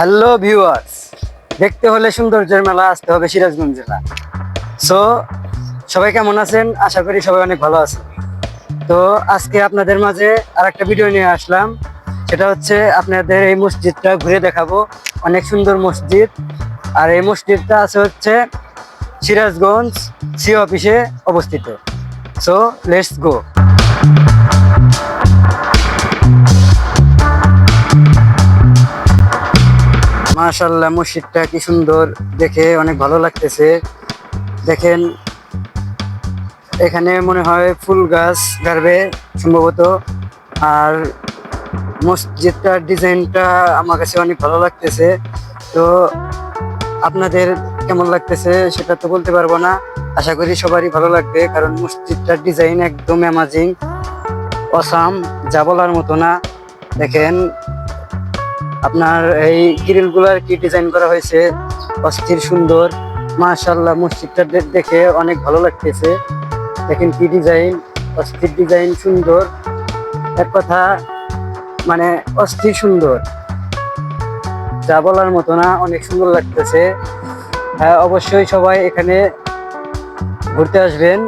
Hello viewers দেখতে হলে সৌন্দর্যের মেলা, আসতে হবে সিরাজগঞ্জ জেলা। সো সবাই কেমন আছেন? আশা করি সবাই অনেক ভালো আছেন। তো, আজকে আপনাদের মাঝে আর একটা ভিডিও নিয়ে আসলাম। সেটা হচ্ছে আপনাদের এই মসজিদটা ঘুরে দেখাবো। অনেক সুন্দর মসজিদ। আর এই মসজিদটা আছে হচ্ছে সিরাজগঞ্জ সি অফিসে অবস্থিত। সো লেটস গো মাশাল্লাহ মসজিদটা কি সুন্দর, দেখে অনেক ভালো লাগতেছে। দেখেন, এখানে মনে হয় ফুল গাছ গাড়বে সম্ভবত, আর মসজিদটার ডিজাইনটা আমার কাছে অনেক ভালো লাগতেছে। তো আপনাদের কেমন লাগতেছে সেটা তো বলতে পারব না। আশা করি সবারই ভালো লাগবে, কারণ মসজিদটার ডিজাইন একদম অ্যামাজিং অসাম যা বলার মতো না। দেখেন আপনার এই গ্রিলগুলার কি ডিজাইন করা হয়েছে। অস্থির, সুন্দর। মাশাল্লাহ মসজিদটা দেখে অনেক ভালো লাগতেছে। দেখেন কি ডিজাইন অস্থির ডিজাইন সুন্দর। এক কথা মানে অস্থির, সুন্দর। যা বলার মতো না, অনেক সুন্দর লাগতেছে। হ্যাঁ অবশ্যই সবাই এখানে ঘুরতে আসবেন।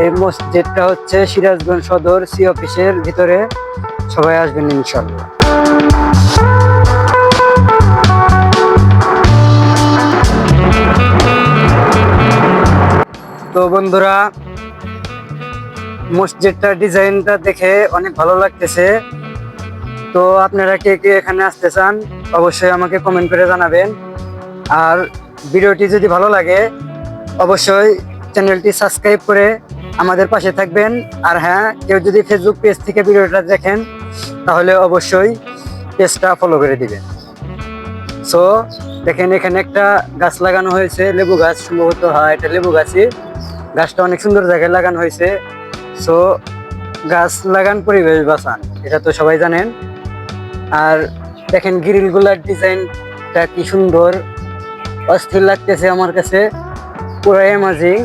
এই মসজিদটা হচ্ছে সিরাজগঞ্জ সদর সি অফিসের ভিতরে। সবাই আসবেন ইনশাল্লাহ তো বন্ধুরা, মসজিদটার ডিজাইনটা দেখে অনেক ভালো লাগতেছে। তো আপনারা কে কে এখানে আসতে চান, অবশ্যই আমাকে কমেন্ট করে জানাবেন। আর ভিডিওটি যদি ভালো লাগে, অবশ্যই চ্যানেলটি সাবস্ক্রাইব করে আমাদের পাশে থাকবেন। আর হ্যাঁ কেউ যদি ফেসবুক পেজ থেকে ভিডিওটা দেখেন, তাহলে অবশ্যই পেজটা ফলো করে দিবেন। সো দেখেন এখানে একটা গাছ লাগানো হয়েছে, লেবু গাছ, সম্ভবত, হয়, এটা লেবু গাছই। গাছটা অনেক সুন্দর জায়গায় লাগানো হয়েছে। সো গাছ লাগান পরিবেশ বাঁচান, এটা তো সবাই জানেন। আর দেখেন গ্রিলগুলার ডিজাইনটা কি সুন্দর, অস্থির লাগতেছে আমার কাছে পুরো এমাজিং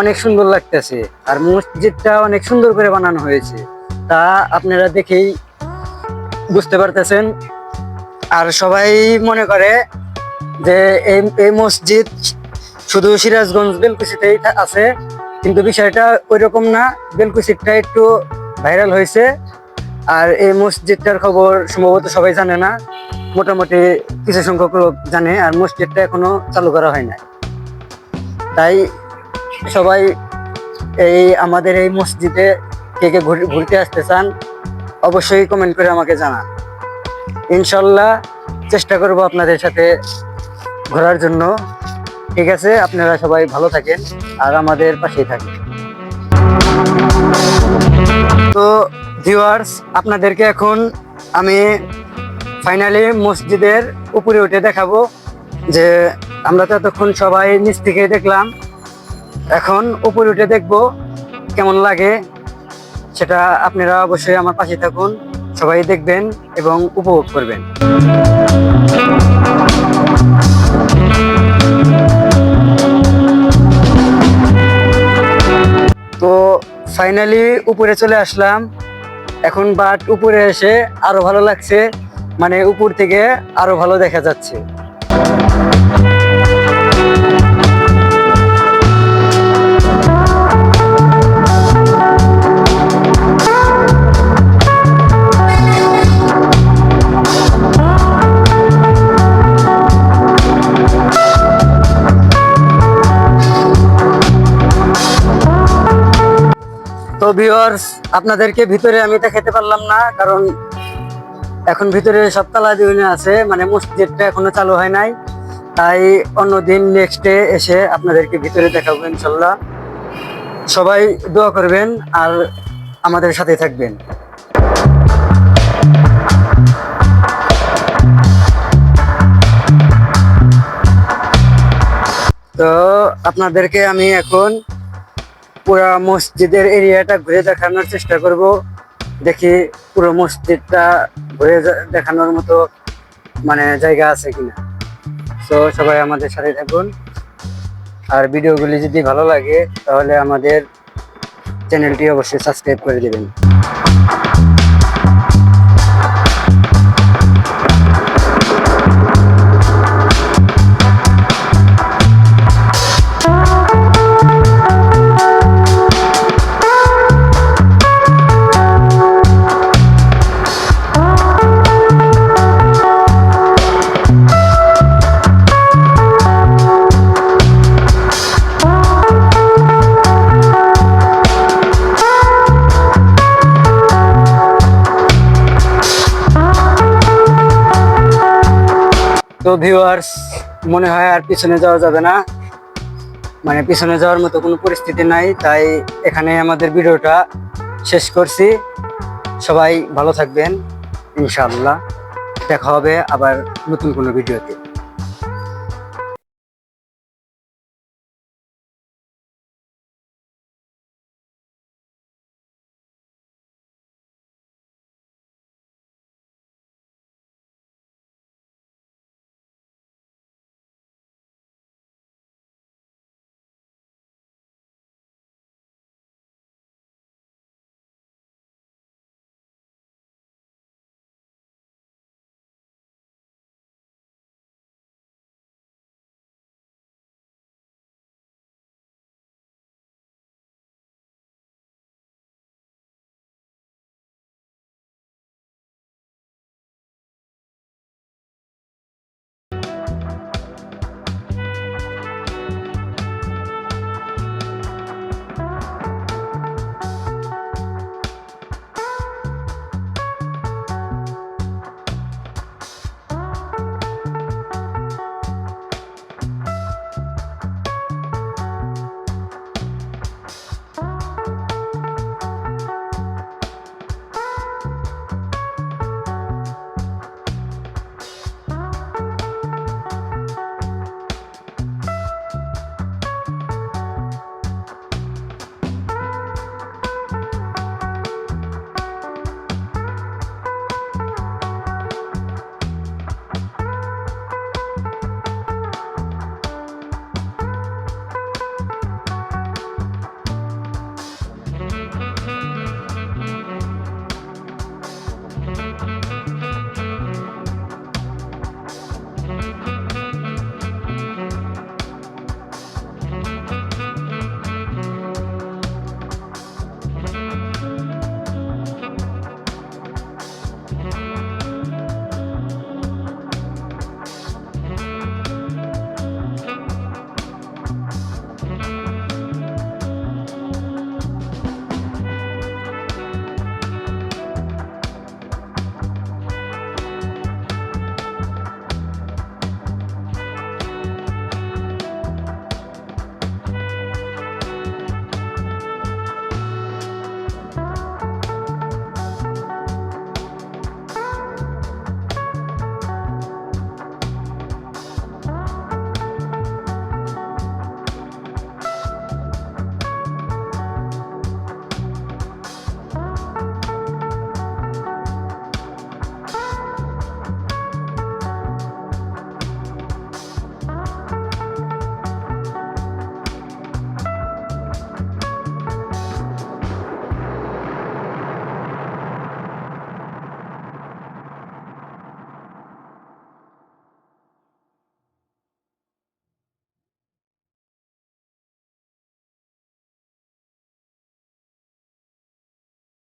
অনেক সুন্দর লাগতেছে। আর মসজিদটা অনেক সুন্দর করে বানানো হয়েছে, তা আপনারা দেখেই বুঝতে পারতেছেন। আর সবাই মনে করে যে এই এই মসজিদ শুধু সিরাজগঞ্জ বেলকুচিতেই আছে, কিন্তু বিষয়টা ওই রকম না। বেলকুচিটা একটু ভাইরাল হয়েছে। আর এই মসজিদটার খবর সম্ভবত সবাই জানে না। মোটামুটি কিছু সংখ্যক লোক জানে, আর মসজিদটা এখনও চালু করা হয় না তাই সবাই এই আমাদের এই মসজিদে কে কে ঘুর- ঘুরতে আসতে চান, অবশ্যই কমেন্ট করে আমাকে জানান। ইনশাল্লাহ চেষ্টা করব আপনাদের সাথে ঘোরার জন্য। ঠিক আছে, আপনারা সবাই ভালো থাকেন আর আমাদের পাশেই থাকেন। তো ভিউয়ার্স আপনাদেরকে এখন আমি ফাইনালি মসজিদের উপরে উঠে দেখাবো যে আমরা তো এতক্ষণ সবাই নিচ থেকে দেখলাম। এখন উপরে উঠে দেখব কেমন লাগে, সেটা আপনারা অবশ্যই আমার পাশে থাকুন, সবাই দেখবেন এবং উপভোগ করবেন। তো ফাইনালি উপরে চলে আসলাম। এখন বাট উপরে এসে আরও ভালো লাগছে মানে উপর থেকে আরও ভালো দেখা যাচ্ছে। তো ভিউয়ার্স আপনাদেরকে ভিতরে আমি দেখাতে পারলাম না, কারণ এখন ভিতরে সব তালা দিয়ে আছে মানে মসজিদটা এখনও চালু হয় নাই। তাই অন্যদিন নেক্সট ডে এসে আপনাদেরকে ভিতরে দেখাবো ইনশাল্লাহ। সবাই দোয়া করবেন আর আমাদের সাথে থাকবেন। তো আপনাদেরকে আমি এখন পুরো মসজিদের এরিয়াটা ঘুরে দেখানোর চেষ্টা করব। দেখি পুরো মসজিদটা ঘুরে দেখানোর মতো মানে জায়গা আছে কিনা। তো সবাই আমাদের সাথে থাকুন। আর ভিডিওগুলি যদি ভালো লাগে, তাহলে আমাদের চ্যানেলটি অবশ্যই সাবস্ক্রাইব করে দেবেন। ভিউয়ার্স মনে হয় আর পিছনে যাওয়া যাবে না। মানে পিছনে যাওয়ার মতো কোনো পরিস্থিতি নাই, তাই এখানে আমাদের ভিডিওটা শেষ করছি। সবাই ভালো থাকবেন, ইনশাআল্লাহ। দেখা হবে আবার নতুন কোনো ভিডিওতে।